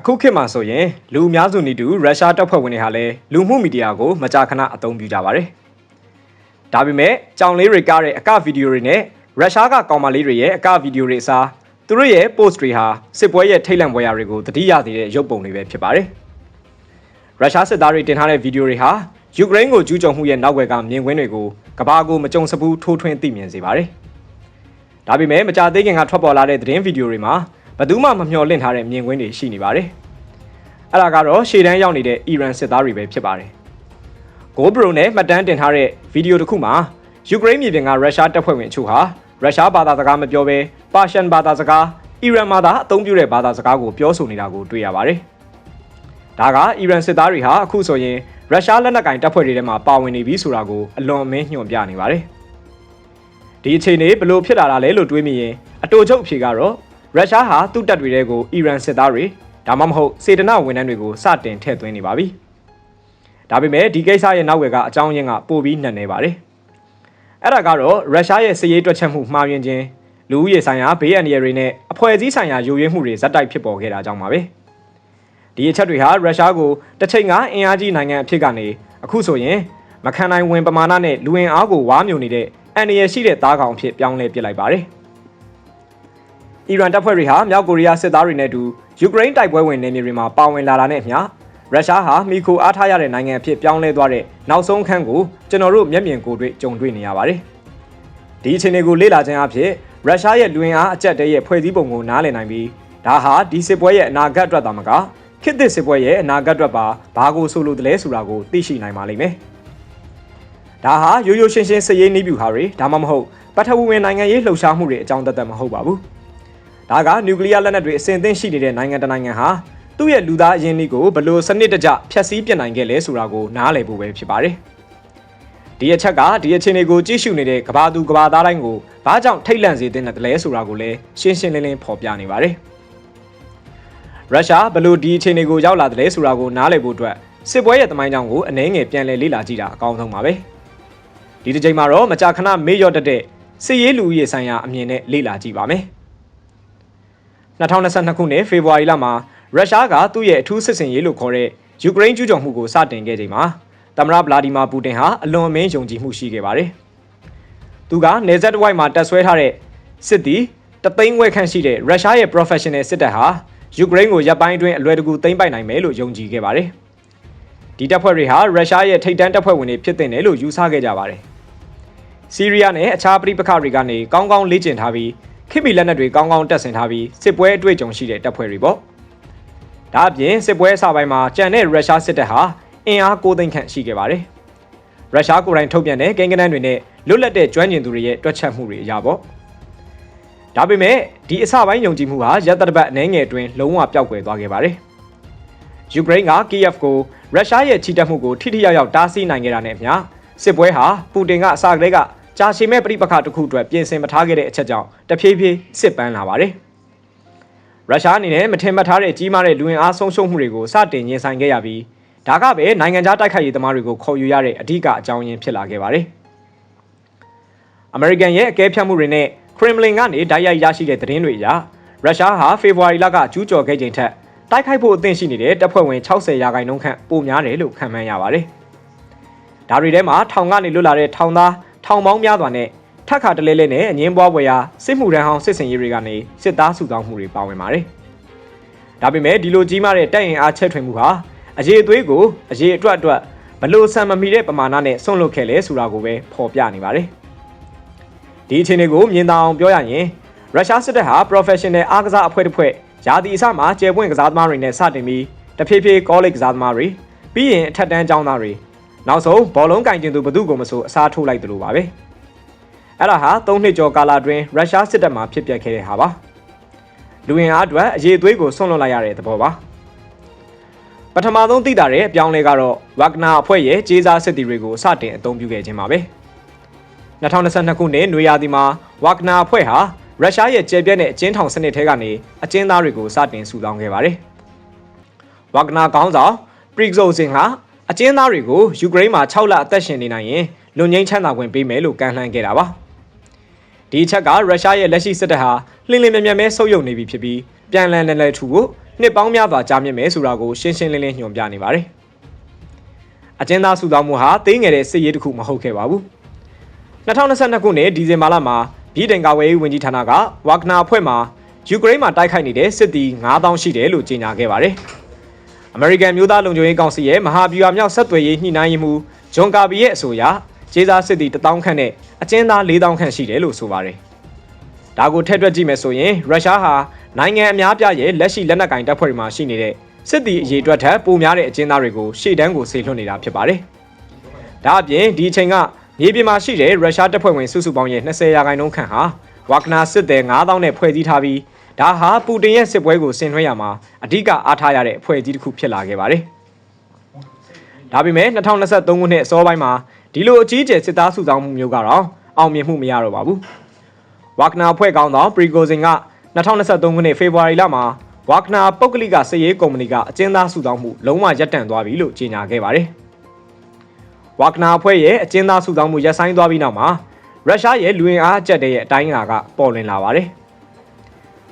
အခုခေတ်မှာဆိုရင်လူအများစုနေတူရုရှားတပ်ဖွဲ့ဝင်တွေဟာလည်းလူမှုမီဒီယာကိုမကြာခဏအသုံးပြုကြပါတယ်။ဒါပေမဲ့ကြောင်လေးတွေကားတဲ့အကဗီဒီယိုတွေနဲ့ရုရှားကကောင်မလေးတွေရဲ့အကဗီဒီယိုတွေအစားသူတို့ရဲ့ post တွေဟာစစ်ပွဲရဲ့ထိတ်လန့်ပွဲရာတွေကိုတတိယသေးတဲ့ရုပ်ပုံတွေပဲဖြစ်ပါတယ်။ရုရှားစစ်သားတွေတင်ထားတဲ့ဗီဒီယိုတွေဟာယူကရိန်းကိုကျူးကျော်မှုရဲ့နောက်ွယ်ကမြင်ကွင်းတွေကိုကမ္ဘာကိုမကြုံစဘူးထိုးထွင်းသိမြင်စေပါတယ်။ဒါပေမဲ့မကြာသေးခင်ကထွက်ပေါ်လာတဲ့သတင်းဗီဒီယိုတွေမှာ ဘယ်သူမှမမျှော်လင့်ထားတဲ့မြင်ကွင်းတွေရှိနေပါတယ်။အဲ့ဒါကတော့ရှေ့တန်းရောက်နေတဲ့အီရန်စစ်သားတွေပဲဖြစ်ပါတယ်။ GoPro နဲ့မှတ်တမ်းတင်ထားတဲ့ဗီဒီယိုတစ်ခုမှာယူကရိန်းမြေပြင်ကရုရှားတပ်ဖွဲ့ဝင်အချို့ဟာရုရှားဘာသာစကားမပြောဘဲပါရှန်ဘာသာစကားအီရန်ဘာသာအသုံးပြုတဲ့ဘာသာစကားကိုပြောဆိုနေတာကိုတွေ့ရပါတယ်။ဒါကအီရန်စစ်သားတွေဟာအခုဆိုရင်ရုရှားလက်နက်ကင်တပ်ဖွဲ့တွေထဲမှာပါဝင်နေပြီဆိုတာကိုအလွန်အမင်းညွှန်ပြနေပါတယ်။ဒီအခြေအနေဘလို့ဖြစ်လာတာလဲလို့တွေးမိရင်အတူချုပ်အဖြေကတော့ ရုရှားဟာသူ့တပ်တွေထဲကိုအီရန်စစ်သားတွေဒါမှမဟုတ်စေတနာဝန်ထမ်းတွေကိုစတင်ထည့်သွင်းနေပါပြီ။ဒါပေမဲ့ဒီကိစ္စရဲ့နောက်ွယ်ကအကြောင်းရင်းကပိုပြီးနှံ့နေပါတယ်။အဲ့ဒါကတော့ရုရှားရဲ့စစ်ရေးတွက်ချက်မှုမှားယွင်းခြင်းလူဦးရေဆိုင်ရာဘေးအန္တရာယ်တွေနဲ့အဖွဲ့အစည်းဆိုင်ရာယိုယွင်းမှုတွေဇက်တိုက်ဖြစ်ပေါ်ခဲ့တာကြောင့်ပါပဲ။ဒီအချက်တွေဟာရုရှားကိုတစ်ချိန်ကအင်အားကြီးနိုင်ငံအဖြစ်ကနေအခုဆိုရင်မခံနိုင်ဝင်ပမာဏနဲ့လူဝင်အားကိုဝါမြုံနေတဲ့အန္တရာယ်ရှိတဲ့သားကောင်အဖြစ်ပြောင်းလဲပစ်လိုက်ပါတယ်။ အီရန်တပ်ဖွဲ့တွေဟာမြောက်ကိုရီးယားစစ်သားတွေနဲ့အတူယူကရိန်းတိုက်ပွဲဝင်နေမြေတွေမှာပါဝင်လာတာနဲ့အမျှရုရှားဟာမိခိုအားထားရတဲ့နိုင်ငံအဖြစ်ပြောင်းလဲသွားတဲ့နောက်ဆုံးခန်းကိုကျွန်တော်တို့မျက်မြင်ကိုယ်တွေ့ကြုံတွေ့နေရပါတယ်။ဒီအခြေအနေကိုလေ့လာခြင်းအဖြစ်ရုရှားရဲ့လူဝင်အားအကျက်တဲရဲ့ဖွဲ့စည်းပုံကိုနားလည်နိုင်ပြီးဒါဟာဒီစစ်ပွဲရဲ့အနာဂတ်အတွက်သာမကခေတ်သစ်စစ်ပွဲရဲ့အနာဂတ်အတွက်ပါဘာကိုဆိုလိုတယ်လဲဆိုတာကိုသိရှိနိုင်ပါလိမ့်မယ်။ဒါဟာရိုးရိုးရှင်းရှင်းစစ်ရေးနည်းဗျူဟာတွေဒါမှမဟုတ်ပထဝီဝင်နိုင်ငံရေးလှုပ်ရှားမှုတွေအကြောင်းတသက်မဟုတ်ပါဘူး။ ဒါကနျူကလ িয়ার လက်နက်တွေအစဉ်အသင့်ရှိနေတဲ့နိုင်ငံတနိုင်ငံဟာသူ့ရဲ့လူသားအရင်းအနှီးကိုဘယ်လိုစနစ်တကျဖျက်ဆီးပြစ်နိုင်ခဲ့လဲဆိုတာကိုနားလည်ဖို့ပဲဖြစ်ပါတယ်။ဒီအချက်ကဒီအခြေအနေကိုကြည့်ရှုနေတဲ့ကဘာသူကဘာသားတိုင်းကိုဘာကြောင့်ထိတ်လန့်စေတဲ့လဲဆိုတာကိုလည်းရှင်းရှင်းလင်းလင်းဖော်ပြနေပါတယ်။ရုရှားဘယ်လိုဒီအခြေအနေကိုရောက်လာတယ်ဆိုတာကိုနားလည်ဖို့အတွက်စစ်ပွဲရဲ့တမိုင်းကြောင်းကိုအနှဲငယ်ပြန်လည်လေ့လာကြည့်တာအကောင်းဆုံးပါပဲ။ဒီတစ်ချိန်မှာတော့မကြာခဏမေ့လျော့တတ်တဲ့စစ်ရေးလူဦးရေဆိုင်ရာအမြင်နဲ့လေ့လာကြည့်ပါမယ်။ 2022ခုနှစ်ဖေဖော်ဝါရီလမှာရုရှားကသူ့ရဲ့အထူးစစ်စင်ရေးလို့ခေါ်တဲ့ယူကရိန်းကျူးကျော်မှုကိုစတင်ခဲ့ချိန်မှာသမ္မတဗလာဒီမာပူတင်ဟာအလွန်အမင်းယုံကြည်မှုရှိခဲ့ပါတယ်။သူကနေဇက်တဝိုက်မှာတက်ဆွဲထားတဲ့စစ်သည်တသိန်းဝက်ခန့်ရှိတဲ့ရုရှားရဲ့ professional စစ်တပ်ဟာယူကရိန်းကိုရပ်ပိုင်းအတွင်းအလွယ်တကူသိမ်းပိုက်နိုင်မယ်လို့ယုံကြည်ခဲ့ပါတယ်။ဒီတပ်ဖွဲ့တွေဟာရုရှားရဲ့ထိပ်တန်းတပ်ဖွဲ့ဝင်တွေဖြစ်တဲ့လို့ယူဆခဲ့ကြပါတယ်။ဆီးရီးယားနဲ့အခြားပြည်ပခတွေကနေကောင်းကောင်းလေ့ကျင့်ထားပြီး ခိမီလက်နက်တွေကောင်းကောင်းတက်ဆင်ထားပြီးစစ်ပွဲအတွေ့အကြုံရှိတဲ့တပ်ဖွဲ့တွေပေါ့။ဒါအပြင်စစ်ပွဲအစပိုင်းမှာကြံတဲ့ရုရှားစစ်တပ်ဟာအင်အား9သိန်းခန့်ရှိခဲ့ပါတယ်။ရုရှားကိုယ်တိုင်ထုတ်ပြန်တဲ့ကိန်းဂဏန်းတွေနဲ့လွတ်လပ်တဲ့ကျွမ်းကျင်သူတွေရဲ့တွက်ချက်မှုတွေအရာပေါ့။ဒါပေမဲ့ဒီအစပိုင်းယုံကြည်မှုဟာရပ်တပတ်အနေငယ်အတွင်းလုံးဝပျောက်ကွယ်သွားခဲ့ပါတယ်။ယူကရိန်းကကီယက်ကိုရုရှားရဲ့ချီတက်မှုကိုထိထိရောက်ရောက်တားဆီးနိုင်ခဲ့တာနဲ့အမျှစစ်ပွဲဟာပူတင်ကအစကတည်းက ကြာရှည်မဲ့ပြိပခတစ်ခုအတွက်ပြင်ဆင်မထားခဲ့တဲ့အချက်ကြောင့်တဖြည်းဖြည်းစစ်ပန်းလာပါတယ်။ရုရှားအနေနဲ့မထင်မှတ်ထားတဲ့ကြီးမားတဲ့လူဝင်အားဆုံးရှုံးမှုတွေကိုစတင်ရင်ဆိုင်ခဲ့ရပြီးဒါကပဲနိုင်ငံခြားတိုက်ခိုက်ရေးသမားတွေကိုခေါ်ယူရတဲ့အဓိကအကြောင်းရင်းဖြစ်လာခဲ့ပါတယ်။အမေရိကန်ရဲ့အကဲဖြတ်မှုတွေနဲ့ခရမ်လင်ကနေတိုက်ရိုက်ရရှိတဲ့သတင်းတွေအရရုရှားဟာဖေဖော်ဝါရီလကကျူးကျော်ခဲ့ချိန်ထက်တိုက်ခိုက်ဖို့အသင့်ရှိနေတဲ့တပ်ဖွဲ့ဝင်60ရာခိုင်နှုန်းခန့်ပိုများတယ်လို့ခန့်မှန်းရပါတယ်။ဒါတွေထဲမှာထောင်ကနေလွတ်လာတဲ့ထောင်သား ထောင်ပေါင်းများစွာနဲ့ထက်ခါတလဲလဲနဲ့အငင်းပွားပွဲရာစစ်မှုထမ်းဟောင်းစစ်စင်ရေးတွေကနေစစ်သားစုဆောင်းမှုတွေပါဝင်ပါတယ်။ဒါပေမဲ့ဒီလိုကြီးမားတဲ့တိုက်ရင်အားချက်ထွင်မှုဟာအရေးအသွေးကိုအရေးအတွက်အတွက်ဘလို့ဆံမမီတဲ့ပမာဏနဲ့ဆွန့်လွတ်ခဲ့လဲဆိုတာကိုပဲဖော်ပြနေပါတယ်။ဒီအခြေအနေကိုမြင်သာအောင်ပြောရရင်ရုရှားစစ်တပ်ဟာ professional အားကစားအဖွဲ့တစ်ဖွဲ့ယာတီအစမှာကျယ်ပွင့်ကစားသမားတွေနဲ့စတင်ပြီးတဖြည်းဖြည်း college ကစားသမားတွေပြီးရင်အထက်တန်းကျောင်းသားတွေ နောက်ဆုံးဘောလုံးကင်ကျင်သူဘသူ့ကိုမဆိုအစားထိုးလိုက်သလိုပါပဲအဲ့ဒါဟာ၃နှစ်ကျော်ကာလအတွင်းရုရှားစစ်တပ်မှဖြစ်ပျက်ခဲ့တဲ့ဟာပါလူဝင်အားအတွက်အရေးအသွေးကိုဆွန့်လွတ်လိုက်ရတဲ့သဘောပါပထမဆုံးသိတာတဲ့အပြောင်းလဲကတော့ဝဂနာအဖွဲ့ရဲ့ကြေးစားစစ်သည်တွေကိုစတင်အသုံးပြုခဲ့ခြင်းပါပဲ2022ခုနှစ်နွေရာသီမှာဝဂနာအဖွဲ့ဟာရုရှားရဲ့ကျယ်ပြန့်တဲ့အကျဉ်းထောင်စနစ်ထဲကနေအကျဉ်းသားတွေကိုစတင်စုဆောင်းခဲ့ပါတယ်ဝဂနာကောင်းဆောင်ပရီဂဇိုစင်ဟာ အကျဉ်းသားတွေကိုယူကရိန်းမှာ6လအသက်ရှင်နေနိုင်ရင်လွန်ငင်းချမ်းသာခွင့်ပေးမယ်လို့ကန့်လှမ်းခဲ့တာပါဒီချက်ကရုရှားရဲ့လက်ရှိစစ်တပ်ဟာလှင်လင်းမြမြမဲဆုပ်ယုပ်နေပြီဖြစ်ပြီးပြန်လည်နယ်လည်ထူကိုနှစ်ပေါင်းများစွာကြာမြင့်မယ်ဆိုတာကိုရှင်းရှင်းလင်းလင်းညွှန်ပြနေပါတယ်။အကျဉ်းသားစုဆောင်းမှုဟာသေးငယ်တဲ့စစ်ရေးတစ်ခုမဟုတ်ခဲ့ပါဘူး။2022ခုနှစ်ဒီဇင်ဘာလမှာပြည်တိုင်ကာဝေးဝန်ကြီးဌာနကဝါဂနာအဖွဲ့မှယူကရိန်းမှာတိုက်ခိုက်နေတဲ့စစ်သည်9000ရှိတယ်လို့ကြေညာခဲ့ပါတယ်။ American မျိုးသားလုံခြုံရေးကောင်စီရဲ့မဟာဗျူဟာမြောက်ဆက်သွယ်ရေးညှိနှိုင်းရေးမှူးဂျွန်ကာဘီရဲ့အဆိုအရခြေစားစစ်သည်1000ခန့်နဲ့အကျဉ်းသား4000ခန့်ရှိတယ်လို့ဆိုပါတယ်။ဒါကိုထည့်တွက်ကြည့်မယ်ဆိုရင်ရုရှားဟာနိုင်ငံအများပြားရဲ့လက်ရှိလက်နက်ကင်တပ်ဖွဲ့တွေမှာရှိနေတဲ့စစ်သည်အရေးအတွက်ထက်ပိုများတဲ့အကျဉ်းသားတွေကိုရှေ့တန်းကိုဆေလွှတ်နေတာဖြစ်ပါတယ်။ဒါအပြင်ဒီအချိန်ကမြေပြင်မှာရှိတဲ့ရုရှားတပ်ဖွဲ့ဝင်စုစုပေါင်းရဲ့20ရာခိုင်နှုန်းခန့်ဟာဝါကနာစစ်သည်9000နဲ့ဖွဲ့စည်းထားပြီး ဒါဟာပူတင်ရဲ့စစ်ပွဲကိုဆင်နွှဲရမှာအဓိကအားထားရတဲ့အဖွဲ့အစည်းတစ်ခုဖြစ်လာခဲ့ပါတယ်။ဒါပေမဲ့2023ခုနှစ်အစောပိုင်းမှာဒီလိုအကြီးအကျယ်စစ်သားစုဆောင်းမှုမျိုးကတော့အောင်မြင်မှုမရတော့ပါဘူး။ဝါကနာအဖွဲ့ကောင်းသောပရီဂိုဇင်က2023ခုနှစ်ဖေဖော်ဝါရီလမှာဝါကနာပုတ်ကလိကစစ်ရေးကုမ္ပဏီကအကျဉ်းသားစုဆောင်းမှုလုံးဝရပ်တန့်သွားပြီလို့ကြေညာခဲ့ပါတယ်။ဝါကနာအဖွဲ့ရဲ့အကျဉ်းသားစုဆောင်းမှုရပ်ဆိုင်းသွားပြီးနောက်မှာရုရှားရဲ့လူဝင်အားအကျက်တဲ့အတိုင်းအတာကပေါ်လွင်လာပါတယ်။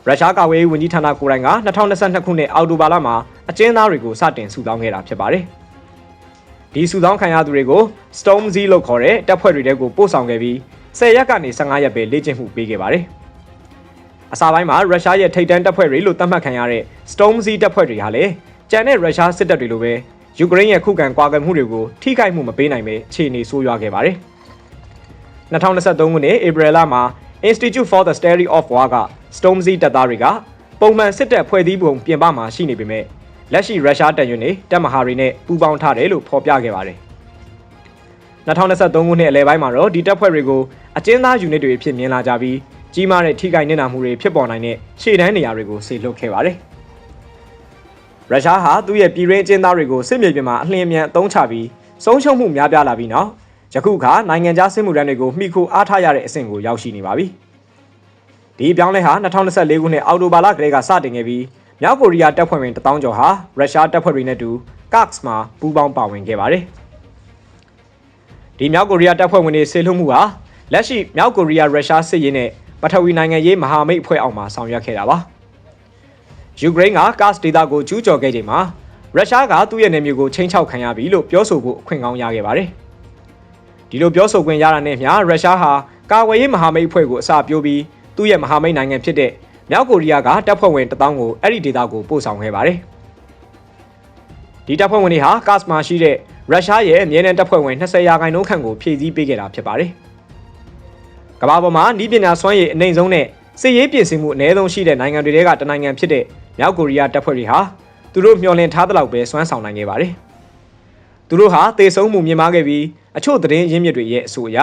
ရုရှားကာကွယ်ရေးဝန်ကြီးဌာနကိုယ်တိုင်က2022ခုနှစ်အောက်တိုဘာလမှာအကျဉ်းသားတွေကိုစတင်စုဆောင်းခဲ့တာဖြစ်ပါတယ်။ဒီစုဆောင်းခံရသူတွေကို Storm Z လို့ခေါ်တဲ့တပ်ဖွဲ့တွေတဲကိုပို့ဆောင်ခဲ့ပြီး10ရက်ကနေ15ရက်ပဲလေ့ကျင့်မှုပေးခဲ့ပါတယ်။အစပိုင်းမှာရုရှားရဲ့ထိပ်တန်းတပ်ဖွဲ့တွေလို့သတ်မှတ်ခံရတဲ့ Storm Z တပ်ဖွဲ့တွေဟာလည်းကြံတဲ့ရုရှားစစ်တပ်တွေလိုပဲယူကရိန်းရဲ့ခုခံကွာကွယ်မှုတွေကိုထိခိုက်မှုမပေးနိုင်ပဲအခြေအနေဆိုးရွားခဲ့ပါတယ်။2023ခုနှစ်ဧပြီလမှာ Institute for the Study of War က Stormzy တပ်သားတွေကပုံမှန်စစ်တပ်ဖွဲ့စည်းပုံပြင်ပမှာရှိနေပေမဲ့လက်ရှိရုရှားတပ်ရင်းတွေတပ်မဟာတွေနဲ့ပူးပေါင်းထားတယ်လို့ဖော်ပြခဲ့ပါတယ်။2023ခုနှစ်အလယ်ပိုင်းမှာတော့ဒီတပ်ဖွဲ့တွေကိုအကျဉ်းသားယူနစ်တွေဖြစ်မြင်လာကြပြီးကြီးမားတဲ့ထိခိုက်နစ်နာမှုတွေဖြစ်ပေါ်နိုင်တဲ့ရှေ့တန်းနေရာတွေကိုဆေလွတ်ခဲ့ပါတယ်။ရုရှားဟာသူ့ရဲ့ပြည်ရင်းအကျဉ်းသားတွေကိုစစ်မြေပြင်မှာအလျင်အမြန်အသုံးချပြီးဆုံးရှုံးမှုများပြားလာပြီးနောက် ယခုအခါနိုင်ငံခြားစစ်မှုထမ်းတွေကိုမှီခိုအားထားရတဲ့အဆင့်ကိုရောက်ရှိနေပါပြီ။ဒီအပြောင်းလဲဟာ2024ခုနှစ်အောက်တိုဘာလကတည်းကစတင်ခဲ့ပြီးမြောက်ကိုရီးယားတပ်ဖွဲ့ဝင်1000ကျော်ဟာရုရှားတပ်ဖွဲ့တွေနဲ့အတူ KAKS မှာပူးပေါင်းပါဝင်ခဲ့ပါတယ်။ဒီမြောက်ကိုရီးယားတပ်ဖွဲ့ဝင်တွေဆေးလွှတ်မှုဟာလက်ရှိမြောက်ကိုရီးယားရုရှားစစ်ရေးနဲ့ပထဝီနိုင်ငံရေးမဟာမိတ်အဖွဲ့အောက်မှာဆောင်ရွက်ခဲ့တာပါ။ယူကရိန်းက KAKS ဒေသကိုကျူးကျော်ခဲ့ချိန်မှာရုရှားကသူ့ရဲ့နယ်မြေကိုချိန်ချောက်ခံရပြီလို့ပြောဆိုဖို့အခွင့်ကောင်းရခဲ့ပါတယ်။ ဒီလိုပြောဆိုခွင့်ရတာနဲ့မျှရုရှားဟာကာဝေးရေးမဟာမိတ်အဖွဲ့ကိုအစပြိုးပြီးသူ့ရဲ့မဟာမိတ်နိုင်ငံဖြစ်တဲ့မြောက်ကိုရီးယားကတပ်ဖွဲ့ဝင်1000ကိုအဲ့ဒီဒေသကိုပို့ဆောင်ခဲ့ပါတယ်။ဒီတပ်ဖွဲ့ဝင်တွေဟာကတ်စမှာရှိတဲ့ရုရှားရဲ့အမြဲတမ်းတပ်ဖွဲ့ဝင်20ရာခိုင်နှုန်းခန့်ကိုဖြည့်ဆည်းပေးခဲ့တာဖြစ်ပါတယ်။ကမ္ဘာပေါ်မှာဤပညာစွမ်းရည်အနိုင်ဆုံးနဲ့စစ်ရေးပြင်ဆင်မှုအနည်းဆုံးရှိတဲ့နိုင်ငံတွေကတနိုင်ငံဖြစ်တဲ့မြောက်ကိုရီးယားတပ်ဖွဲ့တွေဟာသူတို့မျှော်လင့်ထားသလောက်ပဲစွမ်းဆောင်နိုင်ခဲ့ပါတယ်။ သူတို့ဟာတေဆုံးမှုမြင်မာခဲ့ပြီးအချို့သတင်းရင်းမြစ်တွေရဲ့အဆိုအရ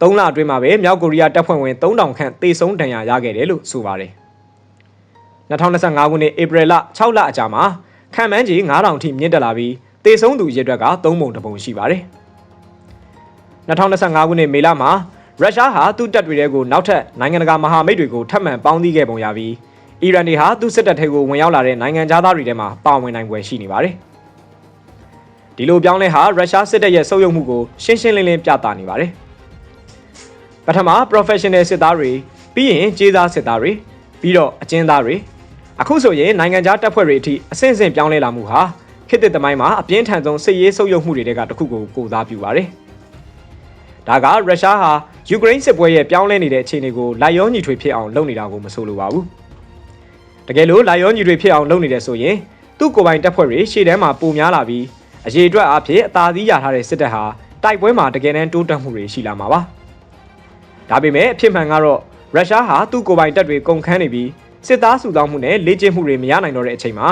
3လအတွင်းမှာပဲမြောက်ကိုရီးယားတပ်ဖွဲ့ဝင်3000ခန့်တေဆုံးဒဏ်ရာရခဲ့တယ်လို့ဆိုပါတယ်2025ခုနှစ်ဧပြီလ6လအကြာမှာခံမှန်းကြီး9000ထိမြင့်တက်လာပြီးတေဆုံးသူရဲအတွက်က3ပုံတပုံရှိပါတယ်2025ခုနှစ်မေလမှာရုရှားဟာသူ့တပ်တွေထဲကိုနောက်ထပ်နိုင်ငံတကာမဟာမိတ်တွေကိုထပ်မံပေါင်းစည်းခဲ့ပုံရပြီးအီရန်တွေဟာသူ့စစ်တပ်ထဲကိုဝင်ရောက်လာတဲ့နိုင်ငံသားတွေထဲမှာပါဝင်နိုင်ွယ်ရှိနေပါတယ်။ ဒီလိုပြောင်းလဲဟာရုရှားစစ်တပ်ရဲ့ဆုပ်ယုပ်မှုကိုရှင်းရှင်းလင်းလင်းပြသနေပါတယ်ပထမ professional စစ်သားတွေပြီးရင်ကြေးသားစစ်သားတွေပြီးတော့အကျဉ်းသားတွေအခုဆိုရင်နိုင်ငံခြားတပ်ဖွဲ့တွေအထိအဆင့်ဆင့်ပြောင်းလဲလာမှုဟာခေတ်သစ်သမိုင်းမှာအပြင်းထန်ဆုံးစစ်ရေးဆုပ်ယုပ်မှုတွေကတခုကိုကိုစားပြုပါတယ်ဒါကရုရှားဟာယူကရိန်းစစ်ပွဲရဲ့ပြောင်းလဲနေတဲ့အခြေအနေကိုလိုက်ရောညီထွေဖြစ်အောင်လုပ်နေတာကိုမဆိုလိုပါဘူးတကယ်လို့လိုက်ရောညီထွေဖြစ်အောင်လုပ်နေတယ်ဆိုရင်သူ့ကိုယ်ပိုင်တပ်ဖွဲ့တွေရှေ့တန်းမှာပုံများလာပြီး အရေးအတွက်အဖြစ်အသာစီးရထားတဲ့စစ်တပ်ဟာတိုက်ပွဲမှာတကယ်တမ်းတိုးတက်မှုတွေရှိလာမှာပါဒါပေမဲ့အဖြစ်မှန်ကတော့ရုရှားဟာသူ့ကိုယ်ပိုင်တပ်တွေကုန်ခန်းနေပြီးစစ်သားစုဆောင်းမှုနဲ့လေ့ကျင့်မှုတွေမရနိုင်တော့တဲ့အချိန်မှာ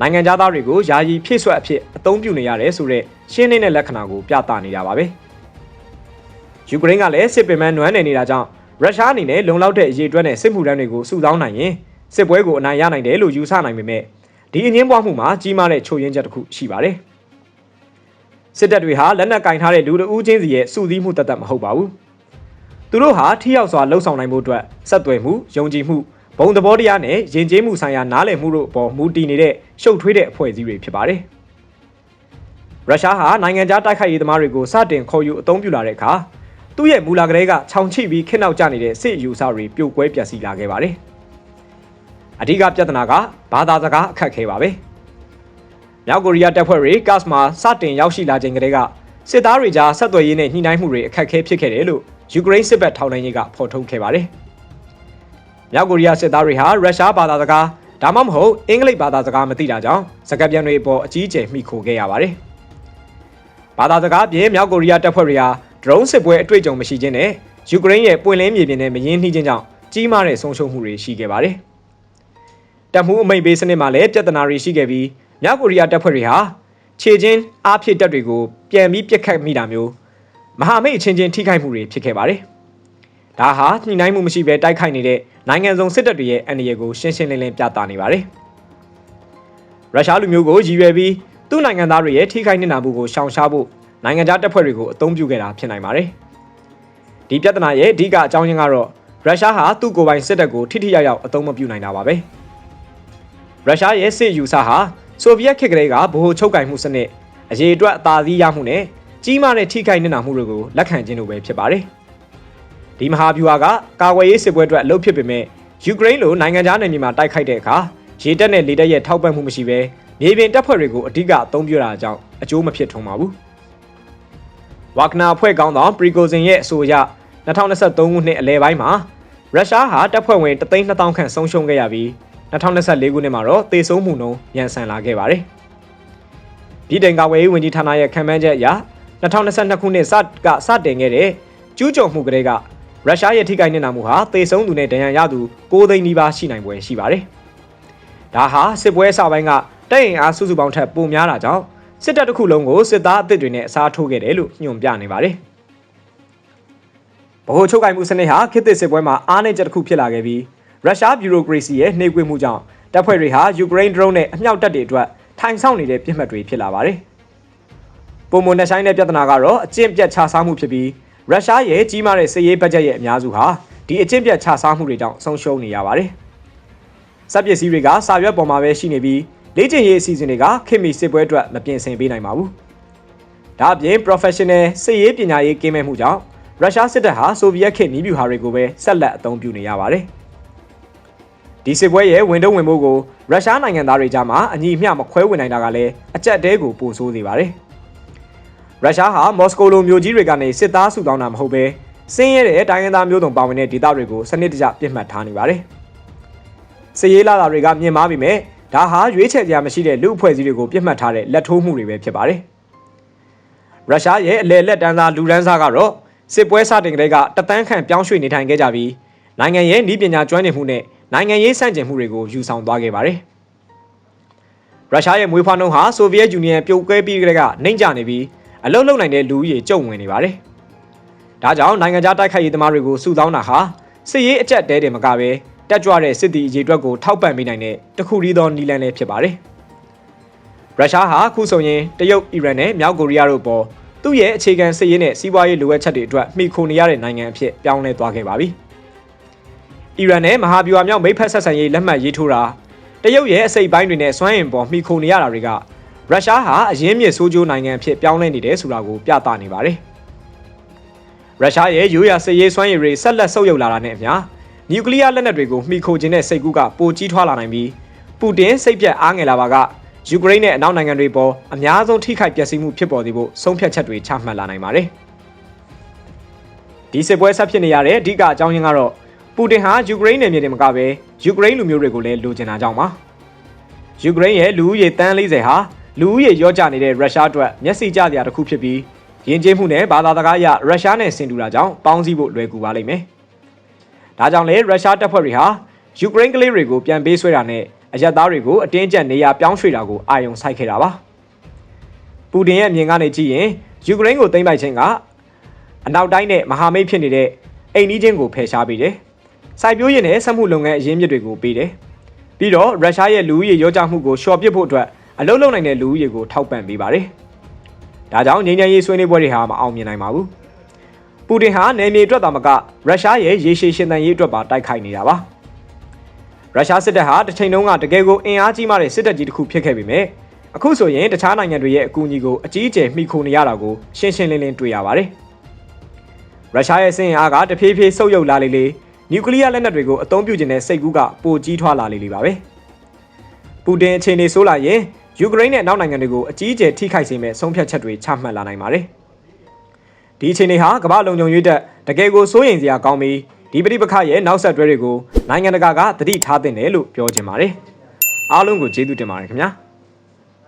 နိုင်ငံသားတွေကိုယာယီဖြည့်ဆွက်အဖြစ်အသုံးပြုနေရတယ်ဆိုတဲ့ရှင်းနေတဲ့လက္ခဏာကိုပြသနေတာပါပဲယူကရိန်းကလည်းစစ်ပင်ပန်းနွမ်းနယ်နေတာကြောင့်ရုရှားအနေနဲ့လုံလောက်တဲ့အရေးအတွက်နဲ့စစ်မှုထမ်းတွေကိုစုဆောင်းနိုင်ရင်စစ်ပွဲကိုအနိုင်ရနိုင်တယ်လို့ယူဆနိုင်ပေမဲ့ဒီအငင်းပွားမှုမှာကြီးမားတဲ့ချို့ယွင်းချက်တစ်ခုရှိပါတယ်။ စစ်တပ်တွေဟာလက်နက်ကင်ထားတဲ့လူတဦးချင်းစီရဲ့စုစည်းမှုတသက်မဟုတ်ပါဘူး။သူတို့ဟာထိရောက်စွာလှုပ်ဆောင်နိုင်မှုအတွက်ဆက်သွယ်မှု၊ယုံကြည်မှုဘုံသဘောတရားနဲ့ယဉ်ကျေးမှုဆိုင်ရာနားလည်မှုတို့အပေါ်မူတည်နေတဲ့ရှုပ်ထွေးတဲ့အဖွဲ့အစည်းတွေဖြစ်ပါတယ်။ရုရှားဟာနိုင်ငံခြားတိုက်ခိုက်ရေးသမားတွေကိုစတင်ခေါ်ယူအသုံးပြုလာတဲ့အခါသူ့ရဲ့မူလာကလေးကခြောင်ချိပြီးခင်းနောက်ကျနေတဲ့စစ်ယူဆတွေပြိုကွဲပျက်စီးလာခဲ့ပါတယ်။အဓိကပြဿနာကဘာသာစကားအခက်ခဲပါပဲ မြောက်ကိုရီးယားတပ်ဖွဲ့တွေကတ်စ်မှာစတင်ရောက်ရှိလာချိန်ကတည်းကစစ်သားတွေကြားဆက်သွယ်ရေးနဲ့ညှိနှိုင်းမှုတွေအခက်ခဲဖြစ်ခဲ့တယ်လို့ယူကရိန်းစစ်ဘက်ထောက်လှမ်းရေးကဖော်ထုတ်ခဲ့ပါတယ်မြောက်ကိုရီးယားစစ်သားတွေဟာရုရှားဘာသာစကားဒါမှမဟုတ်အင်္ဂလိပ်ဘာသာစကားမသိတာကြောင့်စကားပြန်တွေအပေါ်အကြီးအကျယ်မှီခိုခဲ့ရပါတယ်ဘာသာစကားပြင်မြောက်ကိုရီးယားတပ်ဖွဲ့တွေဟာဒရုန်းစစ်ပွဲအတွေ့အကြုံမရှိခြင်းနဲ့ယူကရိန်းရဲ့ပွင့်လင်းမြေပြင်နဲ့မရင်းနှီးခြင်းကြောင့်ကြီးမားတဲ့ဆုံးရှုံးမှုတွေရှိခဲ့ပါတယ်။တပ်မှုအမိန့်ပေးစနစ်မှာလည်းပြဿနာတွေရှိခဲ့ပြီး မြောက်ကိုရီးယားတပ်ဖွဲ့တွေဟာခြေချင်းအားဖြည့်တပ်တွေကိုပြန်ပြီးပြစ်ခတ်မိတာမျိုးမဟာမိတ်အချင်းချင်းထိခိုက်မှုတွေဖြစ်ခဲ့ပါတယ်။ဒါဟာညှိနှိုင်းမှုမရှိဘဲတိုက်ခိုက်နေတဲ့နိုင်ငံစုံစစ်တပ်တွေရဲ့အန္တရာယ်ကိုရှင်းရှင်းလင်းလင်းပြသနေပါတယ်။ရုရှားလူမျိုးကိုရည်ရွယ်ပြီးသူ့နိုင်ငံသားတွေရဲ့ထိခိုက်နေတာမှုကိုရှောင်ရှားဖို့နိုင်ငံခြားတပ်ဖွဲ့တွေကိုအသုံးပြုခဲ့တာဖြစ်နိုင်ပါတယ်။ဒီပြဿနာရဲ့အဓိကအကြောင်းရင်းကတော့ရုရှားဟာသူ့ကိုယ်ပိုင်စစ်တပ်ကိုထိထိရောက်ရောက်အသုံးမပြုနိုင်တာပါပဲ။ရုရှားရဲ့စစ်ယူဆဟာ ဆိုဗီယက်ခေတ်ကလေးကဗဟိုချုပ်ကင်မှုစနစ်အရေးအတွက်အသာစီးရမှုနဲ့ကြီးမားတဲ့ထိခိုက်နေတာမှုတွေကိုလက်ခံခြင်းလိုပဲဖြစ်ပါတယ်။ဒီမဟာဗျူဟာကကာကွယ်ရေးစစ်ပွဲအတွက်အလုပ်ဖြစ်ပေမဲ့ယူကရိန်းလိုနိုင်ငံခြားနယ်မြေမှာတိုက်ခိုက်တဲ့အခါရေတပ်နဲ့လေတပ်ရဲ့ထောက်ပံ့မှုမရှိဘဲမြေပြင်တပ်ဖွဲ့တွေကိုအဓိကအသုံးပြုတာကြောင့်အကျိုးမဖြစ်ထုံပါဘူး။ဝါကနာအဖွဲ့ကောင်းဆောင်ပရီကိုဇင်ရဲ့အဆိုအရ2023ခုနှစ်အလယ်ပိုင်းမှာရုရှားဟာတပ်ဖွဲ့ဝင်3,200ခန့်ဆုံးရှုံးခဲ့ရပြီး 2024ခုနှစ်မှာတော့သေဆုံးမှုနှုန်းညံဆန်လာခဲ့ပါတယ်။ပြည်တိုင်ကာဝေးဝန်ကြီးဌာနရဲ့ခံမှန်းချက်အရ2022ခုနှစ်စကစတင်ခဲ့တဲ့ကျူးကျော်မှုကလေးကရုရှားရဲ့ထိခိုက်နေတာမှုဟာသေဆုံးသူနဲ့ဒဏ်ရာရသူ9သိန်းနီးပါးရှိနိုင်ပွဲရှိပါတယ်။ဒါဟာစစ်ပွဲအစပိုင်းကတိုက်ရင်အားစုစုပေါင်းထက်ပိုများတာကြောင့်စစ်တပ်တစ်ခုလုံးကိုစစ်သားအသစ်တွေနဲ့အစားထိုးခဲ့တယ်လို့ညွှန်ပြနေပါတယ်။ဗဟိုချုပ်ကိုင်မှုစနစ်ဟာခေတ်သစ်စစ်ပွဲမှာအားနည်းချက်တစ်ခုဖြစ်လာခဲ့ပြီး ရုရှားဘျူရိုကရေစီရဲ့နှိပ်ကွေးမှုကြောင့်တပ်ဖွဲ့တွေဟာယူကရိန်းဒရုန်းနဲ့အမြောက်တပ်တွေအတွက်ထိုင်ဆောင်နေတဲ့ပြစ်မှတ်တွေဖြစ်လာပါတယ်။ပုံမနှဆိုင်တဲ့ပြဿနာကတော့အကျင့်ပြတ်ခြစားမှုဖြစ်ပြီးရုရှားရဲ့ကြီးမားတဲ့စစ်ရေးဘတ်ဂျက်ရဲ့အများစုဟာဒီအကျင့်ပြတ်ခြစားမှုတွေကြောင့်ဆုံးရှုံးနေရပါတယ်။စက်ပစ္စည်းတွေကစာရွက်ပေါ်မှာပဲရှိနေပြီးလေ့ကျင့်ရေးအစီအစဉ်တွေကခင်မီစစ်ပွဲအတွက်မပြင်ဆင်ပေးနိုင်ပါဘူး။ဒါအပြင် professional စစ်ရေးပညာရေးကင်းမဲ့မှုကြောင့်ရုရှားစစ်တပ်ဟာဆိုဗီယက်ခေတ်နည်းဗျူဟာတွေကိုပဲဆက်လက်အသုံးပြုနေရပါတယ်။ ဒီစစ်ပွဲရဲ့ဝင်တုံးဝင်မှုကိုရုရှားနိုင်ငံသားတွေကြားမှာအညီအမျှမခွဲဝင်နိုင်တာကလည်းအကြက်တဲကိုပိုဆိုးစေပါတယ်။ရုရှားဟာမော်စကိုလိုမျိုးကြီးတွေကနေစစ်သားစုတောင်းတာမဟုတ်ပဲစင်းရဲတဲ့တိုင်းရင်းသားမျိုးစုံပါဝင်တဲ့ဒေသတွေကိုစနစ်တကျပြစ်မှတ်ထားနေပါတယ်။စစ်ရေးလာတာတွေကမြင်မာပြီမဲ့ဒါဟာရွေးချယ်စရာမရှိတဲ့လူအဖွဲ့အစည်းတွေကိုပြစ်မှတ်ထားတဲ့လက်ထိုးမှုတွေပဲဖြစ်ပါတယ်။ရုရှားရဲ့အလဲလက်တန်းစားလူဒန်းစားကတော့စစ်ပွဲစတင်ကလေးကတသန်းခန့်ပြောင်းရွှေ့နေထိုင်ခဲ့ကြပြီးနိုင်ငံရဲ့ဤပညာကျွမ်းကျင်မှုနဲ့ နိုင်ငံရေးစန့်ကျင်မှုတွေကိုယူဆောင်သွားခဲ့ပါတယ်။ရုရှားရဲ့မွေးဖွားနှုန်းဟာဆိုဗီယက်ယူနီယံပြုတ်ကွဲပြီးကလေးကနှိမ့်ကျနေပြီးအလုတ်လုံနိုင်တဲ့လူဦးရေကျုံဝင်နေပါတယ်။ဒါကြောင့်နိုင်ငံခြားတိုက်ခိုက်ရေးသမားတွေကိုစုဆောင်းတာဟာစစ်ရေးအကြက်တဲတယ်မကပဲတက်ကြွတဲ့စစ်တီအရေးအတွက်ကိုထောက်ပံ့ပေးနိုင်တဲ့တခုတည်းသောနည်းလမ်းလေးဖြစ်ပါတယ်။ရုရှားဟာအခုဆိုရင်တရုတ်၊အီရန်နဲ့မြောက်ကိုရီးယားတို့ပေါ်သူ့ရဲ့အခြေခံစစ်ရေးနဲ့စီးပွားရေးလိုအပ်ချက်တွေအတွက်မှီခိုနေရတဲ့နိုင်ငံအဖြစ်ပြောင်းလဲသွားခဲ့ပါပြီ။ အီရန်နဲ့မဟာဗျူဟာမြောက်မိတ်ဖက်ဆက်ဆံရေးလက်မှတ်ရေးထိုးတာတရုတ်ရဲ့အစိပ်ပိုင်းတွေနဲ့စွမ်းအင်ပေါ်မှီခိုနေရတာတွေကရုရှားဟာအရင်းမြစ်ဆိုးကျိုးနိုင်ငံအဖြစ်ပြောင်းလဲနေတယ်ဆိုတာကိုပြသနေပါတယ်။ရုရှားရဲ့ရိုးရာစစ်ရေးစွမ်းရည်တွေဆက်လက်ဆုပ်ယုပ်လာတာနဲ့အမျှနျူကလ িয়ার လက်နက်တွေကိုမှီခိုခြင်းတဲ့စိတ်ကူးကပိုကြီးထွားလာနိုင်ပြီးပူတင်စိတ်ပြက်အားငယ်လာပါကယူကရိန်းနဲ့အနောက်နိုင်ငံတွေပေါ်အများဆုံးထိခိုက်ပျက်စီးမှုဖြစ်ပေါ်စေဖို့ဆုံးဖြတ်ချက်တွေချမှတ်လာနိုင်ပါတယ်။ဒီစစ်ပွဲဆက်ဖြစ်နေရတဲ့အဓိကအကြောင်းရင်းကတော့ ပူတင်ဟာယူကရိန်းနယ်မြေတွေမှာကပဲယူကရိန်းလူမျိုးတွေကိုလည်းလိုချင်တာကြောင့်ပါ။ယူကရိန်းရဲ့လူဦးရေတန်း40ဟာလူဦးရေရော့ကျနေတဲ့ရုရှားအတွက်မျက်စိကျစရာတစ်ခုဖြစ်ပြီးယဉ်ကျေးမှုနဲ့ဘာသာစကားအရရုရှားနဲ့ဆင်တူတာကြောင့်ပေါင်းစည်းဖို့လွယ်ကူပါလိမ့်မယ်။ဒါကြောင့်လေရုရှားတပ်ဖွဲ့တွေဟာယူကရိန်းကလေးတွေကိုပြန်ပေးဆွဲတာနဲ့အရက်သားတွေကိုအတင်းကျပ်နေရာပြောင်းရွှေ့တာကိုအာရုံစိုက်ခဲ့တာပါပူတင်ရဲ့အမြင်ကနေကြည့်ရင်ယူကရိန်းကိုသိမ်းပိုက်ခြင်းကအနောက်တိုင်းနဲ့မဟာမိတ်ဖြစ်နေတဲ့အိမ်နီးချင်းကိုဖယ်ရှားပေးတယ် စိုက်ပျိုးရေးနဲ့စက်မှုလုပ်ငန်းအရင်းမြစ်တွေကိုပေးတယ်ပြီးတော့ရုရှားရဲ့လူဦးရေရောကြမှုကိုလျှော့ပစ်ဖို့အတွက်အလုပ်လုပ်နိုင်တဲ့လူဦးရေကိုထောက်ပံ့ပေးပါတယ်ဒါကြောင့်ငြိမ်းချမ်းရေးဆွေးနွေးပွဲတွေဟာမအောင်မြင်နိုင်ပါဘူးပူတင်ဟာနယ်မြေအတွက်သာမကရုရှားရဲ့ရေရှည်ရှင်သန်ရေးအတွက်ပါတိုက်ခိုက်နေတာပါရုရှားစစ်တပ်ဟာတစ်ချိန်လုံးကတကယ်ကိုအင်အားကြီးမားတဲ့စစ်တပ်ကြီးတစ်ခုဖြစ်ခဲ့ပေမဲ့အခုဆိုရင်တခြားနိုင်ငံတွေရဲ့အကူအညီကိုအကြီးအကျယ်မှီခိုနေရတာကိုရှင်းရှင်းလင်းလင်းတွေ့ရပါတယ်။ရုရှားရဲ့စစ်အင်အားကတဖြည်းဖြည်းဆုတ်ယုတ်လာလေလေ နျူကလ িয়ার လက်နက်တွေကိုအသုံးပြုခြင်းနဲ့စိတ်ကူးကပိုကြီးထွားလာလေလေပါပဲပူတင်အခြေအနေဆိုးလာရင်ယူကရိန်းနဲ့နောက်နိုင်ငံတွေကိုအကြီးအကျယ်ထိခိုက်စေမဲ့ဆုံးဖြတ်ချက်တွေချမှတ်လာနိုင်ပါတယ်ဒီအခြေအနေဟာကမ္ဘာလုံခြုံရေးတပ်တကယ်ကိုစိုးရိမ်စရာကောင်းပြီးဒီပဋိပက္ခရဲ့နောက်ဆက်တွဲတွေကိုနိုင်ငံတကာကသတိထားသင့်တယ်လို့ပြောချင်ပါတယ်အားလုံးကိုကျေးဇူးတင်ပါတယ်ခင်ဗျာ